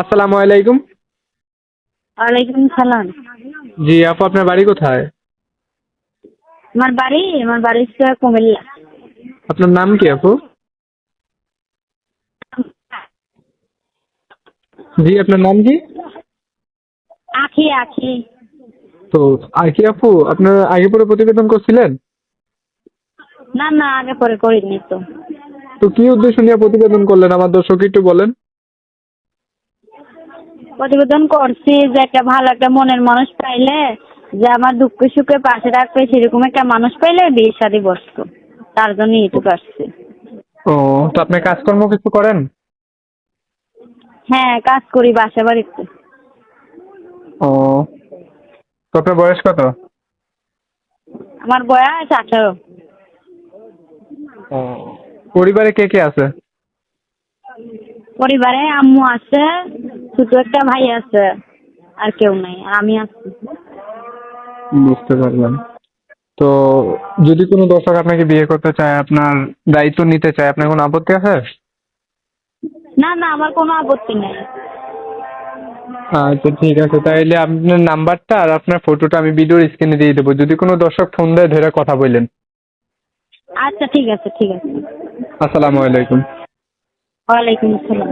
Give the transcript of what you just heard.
আসসালামু আলাইকুম। ওয়ালাইকুম সালাম। জি আপু আপনার বাড়ি কোথায়? আমার বাড়ি আমার বাড়ি হচ্ছে কুমিল্লা। আপনার নাম কি আপু? জি আপনার নাম কি? আখি আখি। তো আর কি আপু আপনার আগে পরে প্রতিবেদন করছিলেন? না না আগে পরে করিনি তো। তো কি উদ্দেশ্য নিয়ে প্রতিবেদন করলেন? আমার দর্শক একটু বলেন। প্রতিবেদন করছি যে একটা ভালো একটা মনের মানুষ পাইলে যে আমার দুঃখ সুখে পাশে রাখবে সেরকম একটা মানুষ পাইলে বিয়ে শাদি বসতো তার জন্য ইউটিউব আসছে। ও তো আপনি কাজকর্ম কিছু করেন? হ্যাঁ কাজ করি বাসা বাড়িতে। ও তো আপনার বয়স কত? আমার বয়স আঠারো। ও পরিবারে কে কে আছে? পরিবারে আম্মু আছে ছোট একটা ভাই আছে আর কেউ নাই আর আমি আছি। বুঝতে পারলাম। তো যদি কোনো দর্শক আপনাকে বিয়ে করতে চায় আপনার দায়িত্ব নিতে চায় আপনার কোনো আপত্তি আছে? না না আমার কোনো আপত্তি নেই। আচ্ছা ঠিক আছে। তাইলে আপনার নাম্বারটা আর আপনার ফটোটা আমি ভিডিওর স্ক্রিনে দিয়ে দেবো। যদি কোনো দর্শক ফোন দেয় ধরে কথা বললেন। আচ্ছা ঠিক আছে ঠিক আছে। আসসালামু আলাইকুম। ওয়ালাইকুম আসসালাম।